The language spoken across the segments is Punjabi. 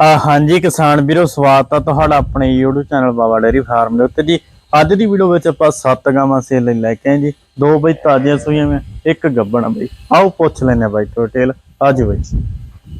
ਹਾਂਜੀ ਕਿਸਾਨ ਵੀਰੋ ਸਵਾਗਤ ਆ ਤੁਹਾਡਾ ਆਪਣੇ YouTube channel Baba dairy farm ਦੇ ਉੱਤੇ। ਜੀ ਅੱਜ ਦੀ ਵੀਡੀਓ ਵਿੱਚ ਆਪਾਂ ਸੱਤ ਗਾਵਾਂ ਸੇਲ ਲਈ ਲੈ ਕੇ ਆਏ ਜੀ। ਦੋ ਬਈ ਤਾਜ਼ੀਆਂ ਸੂਈਆਂ ਮੈਂ ਇੱਕ ਗੱਬਣ ਆ ਬਈ। ਆਓ ਪੁੱਛ ਲੈਨੇ ਆ ਬਾਈ ਟੋਟਲ ਅੱਜ ਬਈ।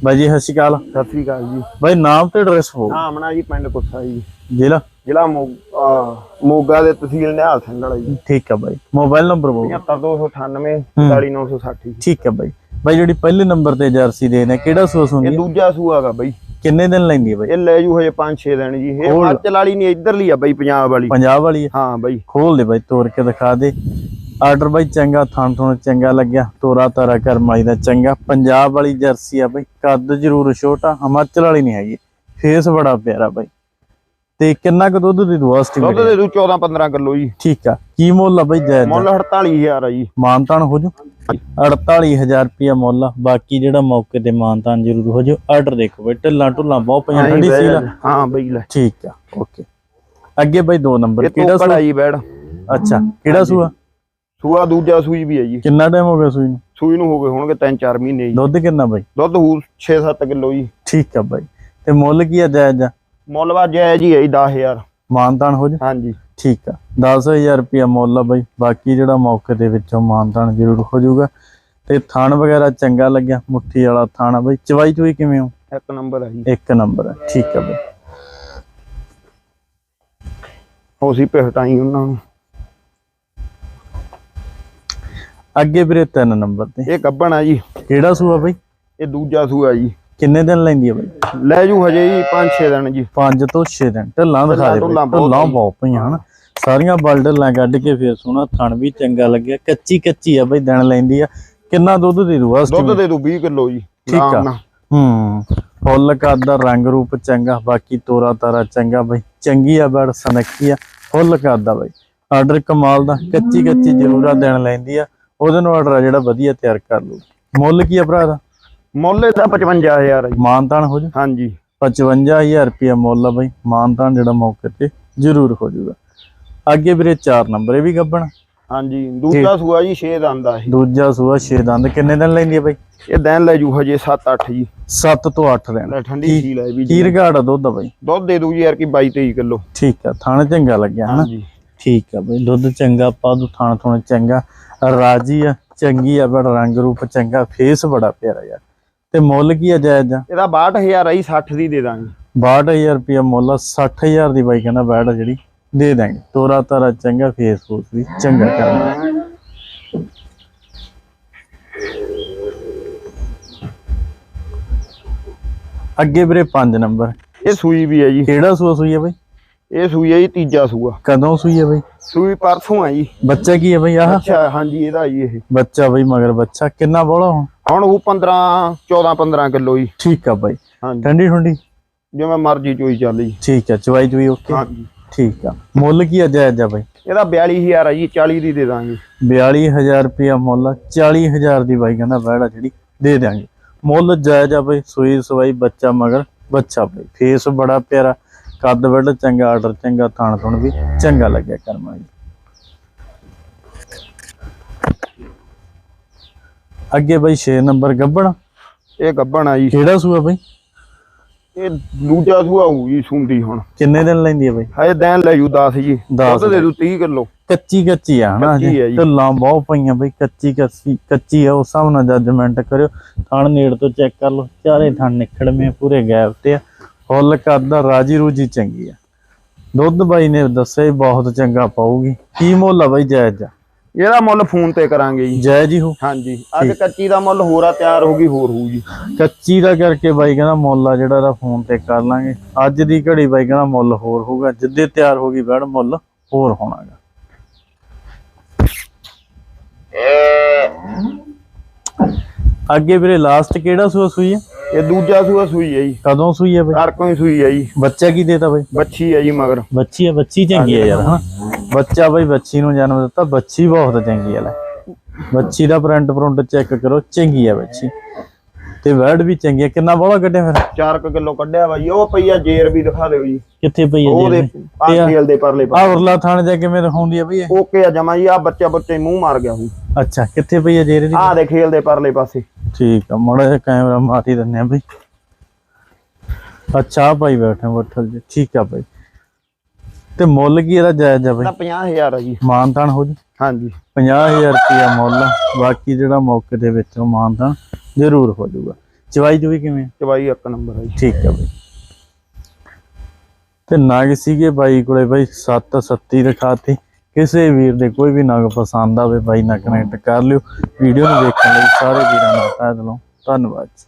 ਬਾਈ ਜੀ ਸਤਿ ਸ਼੍ਰੀ ਅਕਾਲ। ਸਤਿ ਸ੍ਰੀ ਅਕਾਲ ਜੀ। ਬਾਈ ਨਾਮ ਤੇ ਐਡਰੈਸ ਹੋ ਆਮਣਾ ਜੀ ਪਿੰਡ ਕੁੱਸਾ ਜੀ। ਜ਼ਿਲ੍ਹਾ? ਜ਼ਿਲ੍ਹਾ ਮੋਗ- ਦੇ ਤਹਿਸੀਲ ਨਿਹਾਲ ਸਿੰਘ ਵਾਲਾ ਜੀ। ਠੀਕ ਆ ਬਾਈ। ਮੋਬਾਈਲ ਨੰਬਰ ਬੋਲ। 75298 40960 ਠੀਕ ਆ ਬਾਈ। ਬਾਈ ਜਿਹੜੀ ਪਹਿਲੇ ਨੰਬਰ ਤੇ ਜਰਸੀ ਦੇ ਨੇ ਕਿਹੜਾ ਸੂਸ ਇਹ ਹੁੰਦੀ ਹੈ ਦੂਜਾ ਸੂਆਗਾ ਬਈ। ਕਿੰਨੇ ਦਿਨ ਲੈਂਦੀ ਹੈ ਬਾਈ? ਇਹ ਲੈ ਜੂ ਹਜੇ 5-6 ਦਿਨ ਜੀ। ਇਹ ਹੋਰ। ਹਿਮਾਚਲ ਵਾਲੀ ਨਹੀਂ ਇਧਰਲੀ ਆ ਬਈ ਪੰਜਾਬ ਵਾਲੀ। ਪੰਜਾਬ ਵਾਲੀ ਹੈ ਹਾਂ ਬਈ। ਖੋਲ ਦੇ ਬਾਈ ਤੋੜ ਕੇ ਦਿਖਾ ਦੇ। ਆਰਡਰ ਬਾਈ ਚੰਗਾ ਥਣ ਥਣ ਚੰਗਾ ਲੱਗਿਆ। ਤੋਰਾ ਤਾਰਾ ਕਰਮਾਈ ਦਾ ਚੰਗਾ। ਪੰਜਾਬ ਵਾਲੀ ਜਰਸੀ ਆ ਬਾਈ ਕੱਦ ਜ਼ਰੂਰ ਛੋਟਾ ਹਿਮਾਚਲ ਵਾਲੀ ਨਹੀਂ ਹੈਗੀ। ਫੇਸ ਬੜਾ ਪਿਆਰਾ ਬਾਈ। ਤੇ ਕਿੰਨਾ ਕੁ ਦੁੱਧ ਦੀ ਦੁਆਸਟੀ ਦੁੱਧ ਦੇ ਦੂ 14-15 ਕਿਲੋ ਜੀ। ਠੀਕ ਆ। ਕੀ ਮੁੱਲ ਆ ਬਾਈ ਜਾਇਜ਼ ਮੁੱਲ 48000 ਆ ਜੀ। ਮਾਨਤਾਨ ਹੋ ਜੂ 48000 ਰੁਪਿਆ ਮੁੱਲ ਆ। ਬਾਕੀ ਜਿਹੜਾ ਮੌਕੇ ਤੇ ਮਾਨਤਾਨ ਜ਼ਰੂਰ ਹੋ ਜੂ ਆਰਡਰ ਦੇਖੋ ਬਾਈ ਢਿੱਲਾਂ ਢੁੱਲਾਂ ਬਹੁਤ ਪਈਆਂ ਠੰਡੀ ਸੀ ਜਾ। ਹਾਂ ਬਈ ਲੈ। ਠੀਕ ਆ ਓਕੇ। ਅੱਗੇ ਬਾਈ ਦੋ ਨੰਬਰ ਕਿਹੜਾ ਸੂਆ? ਜੀ ਬੈੜ ਅੱਛਾ ਕਿਹੜਾ ਸੂਆ? ਸੂਆ ਦੂਜਾ ਸੂਈ ਵੀ ਹੈ ਜੀ। ਕਿੰਨਾ ਟਾਈਮ ਹੋ ਗਿਆ ਸੂਈ ਨੂੰ? ਸੂਈ ਨੂੰ ਹੋ ਗਏ ਹੋਣਗੇ 3-4 ਮਹੀਨੇ ਜੀ। ਦੁੱਧ ਕਿੰਨਾ ਬਾਈ? ਦੁੱਧ ਹੂ 6-7 ਕਿਲੋ ਜੀ। ਠੀਕ ਆ ਬਾਈ। ਤੇ ਮੁੱਲ ਕੀ ਆ ਜਾਇਜ਼ ਆ ਮੁੱਲ ਵਾ ਜਾਇਜ਼ ਹੀ ਹੈ ਜੀ 10000 ਮਾਨਤਾਨ ਹੋ ਜਾ? ਹਾਂਜੀ। ਠੀਕ ਆ। 10000 ਰੁਪਿਆ ਮੁੱਲ ਆ ਬਾਈ। ਬਾਕੀ ਜਿਹੜਾ ਮੌਕੇ ਦੇ ਵਿੱਚੋਂ ਮਾਨਤਾਨ ਜ਼ਰੂਰ ਹੋ ਜਾਊਗਾ। ਤੇ ਥਣ ਵਗੈਰਾ ਚੰਗਾ ਲੱਗਿਆ। ਮੁੱਠੀ ਵਾਲਾ ਥਣ ਆ ਬਾਈ। ਚਵਾਈ ਚੁਈ ਕਿਵੇਂ ਹੋ? ਇੱਕ ਨੰਬਰ ਹੈ ਜੀ। ਇੱਕ ਨੰਬਰ ਹੈ ਠੀਕ ਆ ਬਾਈ। ਹੋਸੀ ਪਹਿਟਾਈ ਉਹਨਾਂ ਨੂੰ। ਅੱਗੇ ਵੀਰੇ ਤਿੰਨ ਨੰਬਰ ਤੇ। ਇਹ ਗੱਬਣ ਆ ਜੀ। ਕਿਹੜਾ ਸੂਆ ਬਾਈ? ਇਹ ਦੂਜਾ ਸੂਆ ਜੀ। ਕਿੰਨੇ ਦਿਨ ਲੈਂਦੀ ਆ ਬਾਈ? ਲੈ ਜੂ ਹਜੇ ਜੀ 5-6 ਦਿਨ ਜੀ। 5 ਤੋਂ 6 ਦਿਨ। ਢੱਲਾਂ ਦਿਖਾ ਦੇ ਢੱਲਾਂ ਬਹੁਤ ਪਈਆਂ ਹਨ? ਸਾਰੀਆਂ ਬਲਡਲਾਂ ਕੱਢ ਕੇ ਫੇਰ ਸੋਹਣਾ ਥਣ ਵੀ ਚੰਗਾ ਲੱਗਿਆ ਕੱਚੀ ਕੱਚੀ ਆ ਬਾਈ ਦਿਨ ਲੈਂਦੀ ਆ। ਕਿੰਨਾ ਦੁੱਧ ਦੇ ਦੂਗਾ ਦੁੱਧ ਦੇ ਦੂ 20 ਕਿਲੋ ਜੀ ਠੀਕ ਆ। ਨਾਲ। ਹੂੰ ਫੁੱਲ ਕੱਦ ਰੰਗ ਰੂਪ ਚੰਗਾ ਬਾਕੀ ਤੋਰਾ ਤਾਰਾ ਚੰਗਾ ਬਾਈ ਚੰਗੀ ਆ ਬੜ ਸਨੱਖੀ ਆ ਫੁੱਲ ਕੱਦ ਆ ਬਾਈ। ਆਰਡਰ ਕਮਾਲ ਦਾ ਕੱਚੀ ਕੱਚੀ ਜ਼ਰੂਰ ਆ ਦੇਣ ਲੈਂਦੀ ਆ। ਉਹਦੇ ਨੂੰ ਆਰਡਰ ਆ ਜਿਹੜਾ ਵਧੀਆ ਤਿਆਰ ਕਰ ਲੂ ਮੁੱਲ ਕੀ ਆ ਭਰਾ ਦਾ? ਮੁੱਲ ਇਹਦਾ 55000 ਹੈ ਜੀ। ਮਾਨਤਾਨ ਹੋ ਜੂ ਹਾਂਜੀ। 55000 ਰੁਪਿਆ ਮੁੱਲ ਆ ਬਾਈ। ਮਾਨਤਾਨ ਜਿਹੜਾ ਮੌਕੇ ਤੇ ਜ਼ਰੂਰ ਹੋ ਜਾਊਗਾ। ਅੱਗੇ ਵੀਰੇ 4 ਨੰਬਰ ਇਹ ਵੀ ਗੱਬਣ। ਹਾਂਜੀ ਦੂਜਾ ਸੂਆ ਜੀ 6 ਦੰਦ ਆ ਇਹ। ਦੂਜਾ ਸੂਆ 6 ਦੰਦ। ਕਿੰਨੇ ਦਿਨ ਲੈਂਦੀ ਆ ਬਾਈ? ਇਹ ਦਿਨ ਲੈ ਜੂ ਹਜੇ 7-8 ਜੀ। 7 ਤੋਂ 8 ਦਿਨ। ਠੰਡੀ ਸੀਲ ਹੈ ਵੀ ਕੀ ਆ ਦੁੱਧ ਦਾ ਬਾਈ? ਦੁੱਧ ਦੇ ਦੂ ਜੀ ਯਾਰ ਕੀ 22-23 ਕਿਲੋ। ਠੀਕ ਆ ਥਣ ਚੰਗਾ ਲੱਗਿਆ ਹਨਾ? ਠੀਕ ਆ ਬਈ ਦੁੱਧ ਚੰਗਾ ਪਾਦੂ ਥਾਣ ਥੋਣ ਚੰਗਾ। ਰਾਜੀ ਆ ਚੰਗੀ ਆ ਬੜਾ ਰੰਗ ਰੂਪ ਚੰਗਾ ਫੇਸ ਬੜਾ ਪਿਆਰਾ ਯਾਰ। ਤੇ ਮੁੱਲ ਕੀ ਆ ਜਾਇਜ਼ ਆ? ਇਹਦਾ 62000 ਆ ਜੀ 60 ਦੀ ਦੇ ਦਾਂਗੇ। 62000 ਰੁਪਇਆ ਮੁੱਲ ਆ, 60000 ਦੀ ਬਾਈ ਕਹਿੰਦਾ ਬੈੜ ਆ ਜਿਹੜੀ ਦੇ ਦਾਂਗੇ। ਤੋਰਾ ਤਾਰਾ ਚੰਗਾ ਫੇਸ ਫੂਸ ਵੀ ਚੰਗਾ ਕਰਨਾ ਅੱਗੇ ਵੀਰੇ 5 ਨੰਬਰ। ਇਹ ਸੂਈ ਵੀ ਹੈ ਜੀ। ਕਿਹੜਾ ਸੂਆ ਸੂਈ ਆ ਬਈ? ਇਹ ਸੂਈ ਹੈ ਜੀ ਤੀਜਾ ਸੂਆ। ਕਦੋਂ ਸੂਈ ਆ ਬਈ? ਸੂਈ ਪਰਸੋਂ ਆ ਜੀ। ਬੱਚਾ ਕੀ ਆ ਬਈ ਆਹ? ਅੱਛਾ ਹਾਂਜੀ ਇਹਦਾ ਜੀ ਇਹ। ਬੱਚਾ ਬਈ ਮਗਰ ਬੱਚਾ। ਕਿੰਨਾ ਬੋਲਾ ਹੁਣ? ਹੁਣ ਉਹ 15 14 15 ਕਿਲੋ ਜੀ। ਠੀਕ ਆ ਬਾਈ। ਠੰਡੀ ਠੰਡੀ? ਜਿਵੇਂ ਮਰਜ਼ੀ ਚੋਈ ਚੱਲ ਜੀ। ਠੀਕ ਆ ਚਵਾਈ ਚੁਈ ਓਕੇ? ਹਾਂਜੀ। ਠੀਕ ਆ। ਮੁੱਲ ਕੀ ਆ ਜਾਇਜ਼ ਆ ਬਾਈ? ਇਹਦਾ 42000 ਆ ਜੀ 40 ਦੀ ਦੇ ਦਾਂਗੇ। 42000 ਰੁਪਇਆ ਮੁੱਲ ਆ, 40000 ਦੀ ਬਾਈ ਕਹਿੰਦਾ ਬੈੜਾ ਜਿਹੜੀ ਦੇ ਦਿਆਂਗੇ। ਮੁੱਲ ਜਾਇਜ਼ ਆ ਬਾਈ ਸੂਈ ਸਵਾਈ ਬੱਚਾ ਮਗਰ ਬੱਚਾ ਬਾਈ। ਫੇਸ ਬੜਾ ਪਿਆਰਾ। ਕੱਦ ਵੱਡ ਚੰਗਾ ਆਰਡਰ ਚੰਗਾ ਥਾਣ ਥੁਣ ਵੀ ਚੰਗਾ ਲੱਗਿਆ ਕਰਮਾ ਜੀ। ਅੱਗੇ ਬਾਈ 6 ਨੰਬਰ ਗੱਬਣ। ਇਹ ਗੱਬਣ ਆ ਜੀ। ਕਿਹੜਾ ਸੂਆ ਬਾਈ? ਇਹ ਦੂਜਾ ਸੂਆ ਹੋਊ ਜੀ ਸੁੰਦੀ ਹੁਣ। ਕਿੰਨੇ ਦਿਨ ਲੈਂਦੀ ਆ ਬਾਈ? ਹਜੇ ਦਿਨ ਲੈ ਜੂ 10 ਜੀ। ਦੁੱਧ ਦੇ ਦੂ 30 ਕਿਲੋ। ਕੱਚੀ ਕੱਚੀ ਆ ਹਨਾ ਜੀ। ਢੱਲਾਂ ਬਹੁਤ ਪਈਆਂ ਬਈ ਕੱਚੀ ਕੱਚੀ ਕੱਚੀ ਆ ਉਸ ਹਿਸਾਬ ਨਾਲ ਜੱਜਮੈਂਟ ਕਰਿਓ। ਥਣ ਨੇੜ ਤੋਂ ਚੈੱਕ ਕਰ ਲਓ ਚਾਰੇ ਥਣ ਨਿਖੜਵੇਂ ਪੂਰੇ ਗੈਪ ਤੇ ਆ। ਫੁੱਲ ਕਰਦਾ ਰਾਜੀ ਰੂਜੀ ਚੰਗੀ ਆ। ਦੁੱਧ ਬਾਈ ਨੇ ਦੱਸਿਆ ਬਹੁਤ ਚੰਗਾ ਪਾਊਗੀ। ਕੀ ਮੁੱਲ ਆ ਬਾਈ ਜਾਇਜ਼ ਆ ਇਹਦਾ ਮੁੱਲ ਫੋਨ ਤੇ ਕਰਾਂਗੇ ਜੀ। ਜਾਇਜ਼ ਹੀ ਹੋ। ਹਾਂਜੀ। ਅੱਜ ਕੱਚੀ ਦਾ ਮੁੱਲ ਹੋਰ ਤਿਆਰ ਹੋ ਗਈ ਹੋਰ ਹੋਊ ਜੀ। ਕੱਚੀ ਦਾ ਕਰਕੇ ਬਾਈ ਕਹਿੰਦਾ ਮੁੱਲ ਆ ਜਿਹੜਾ ਇਹਦਾ ਫੋਨ ਤੇ ਕਰ ਲਾਂਗੇ। ਅੱਜ ਦੀ ਘੜੀ ਬਾਈ ਕਹਿੰਦਾ ਮੁੱਲ ਹੋਰ ਹੋਊਗਾ। ਜਿੱਦੇ ਤਿਆਰ ਹੋ ਗਈ ਬੈੜ ਮੁੱਲ ਹੋਰ ਹੋਣਾਗਾ। ਅੱਗੇ ਵੀਰੇ ਲਾਸਟ ਕਿਹੜਾ ਸੂਆ ਸੂਈ ਹੈ ਇਹ ਦੂਜਾ ਸੂਆ ਸੂਈ ਹੈ ਜੀ। ਕਦੋਂ ਸੂਈ ਹੈ ਬਾਈ? ਹਰ ਕੋਈ ਸੂਈ ਹੈ ਜੀ। ਬੱਚਾ ਕੀ ਦੇਤਾ ਬਾਈ? ਬੱਚੀ ਹੈ ਜੀ ਮਗਰ। ਬੱਚੀ ਹੈ ਬੱਚੀ ਚੰਗੀ ਹੈ ਯਾਰ ਹਾਂ ਬੱਚਾ ਬਾਈ ਬੱਚੀ ਨੂੰ ਜਨਮ ਦਿੱਤਾ ਬੱਚੀ ਬਹੁਤ ਚੰਗੀ ਹੈ ਲੈ। ਬੱਚੀ ਦਾ ਪ੍ਰਿੰਟ ਪ੍ਰਿੰਟ ਚੈੱਕ ਕਰੋ ਚੰਗੀ ਹੈ ਬੱਚੀ। ਤੇ ਵਰਡ ਵੀ ਚੰਗੀ ਹੈ। ਕਿੰਨਾ ਬੋਲਾ ਕੱਢਿਆ ਫਿਰ? 4 ਕਿਲੋ ਕੱਢਿਆ ਜੀ ਉਹ ਪਈ ਆ ਜੇਰ ਵੀ ਦਿਖਾ ਦਿਓ ਜੀ। ਕਿੱਥੇ ਪਈ ਹੈ ਉਹਦੇ ਆ ਖੇਲ ਦੇ ਪਰਲੇ ਆ ਉਰਲਾ ਥਾਣੇ ਜਾ ਕਿਵੇਂ ਦਿਖਾਉਂਦੀ ਹੈ ਬਈ ਇਹ? ਓਕੇ ਆ ਜਮਾ ਜੀ ਆ ਬੱਚਾ ਬੱਚੇ ਮੂੰਹ ਮਾਰ ਗਿਆ ਹੂੰ ਅੱਛਾ ਕਿੱਥੇ ਪਈ ਹੈ ਜੇਰੇ ਦੀ ਆ ਦੇ ਖੇਲ ਦੇ ਪਰਲੇ ਪਾਸੇ। ਠੀਕ ਆ ਮੜਾ ਜਿਹਾ ਕੈਮਰਾ ਮਾਰੀ ਦਿੰਨੇ ਆ ਬਈ। ਅੱਛਾ ਭਾਈ ਬੈਠਾ ਬੱਠਲ ਜੀ ਠੀਕ ਆ ਭਾਈ ਤੇ ਮੁੱਲ ਕੀ ਇਹਦਾ ਜਾਇਜ਼ ਆ ਤਾਂ 50000 ਆ ਜੀ। ਮਾਨਤਾਨ ਹੋ ਜੀ? ਹਾਂਜੀ। 50000 ਰੁਪਇਆ ਮੁੱਲ ਆ। ਬਾਕੀ ਜਿਹੜਾ ਮੌਕੇ ਦੇ ਵਿੱਚੋਂ ਮਾਨਤਾਨ ਜ਼ਰੂਰ ਹੋ ਜਾਊਗਾ। ਚਵਾਈ ਜੂਈ ਕਿਵੇਂ ਆ? ਚਵਾਈ ਇੱਕ ਨੰਬਰ ਆ ਜੀ। ਠੀਕ ਆ ਬਾਈ। ਤੇ ਨਗ ਸੀਗੇ ਬਾਈ ਕੋਲੇ ਬਾਈ 7 37 ਰਖਾਤੇ। ਕਿਸੇ ਵੀਰ ਦੇ ਕੋਈ ਵੀ ਨਗ ਪਸੰਦ ਆਵੇ ਬਾਈ ਨਾਲ ਕਨੈਕਟ ਕਰ ਲਿਓ। ਵੀਡੀਓ ਨੂੰ ਦੇਖਣ ਲਈ ਸਾਰੇ ਵੀਰਾਂ ਦਾ ਤਹਿ ਦਿਲੋਂ ਧੰਨਵਾਦ ਜੀ।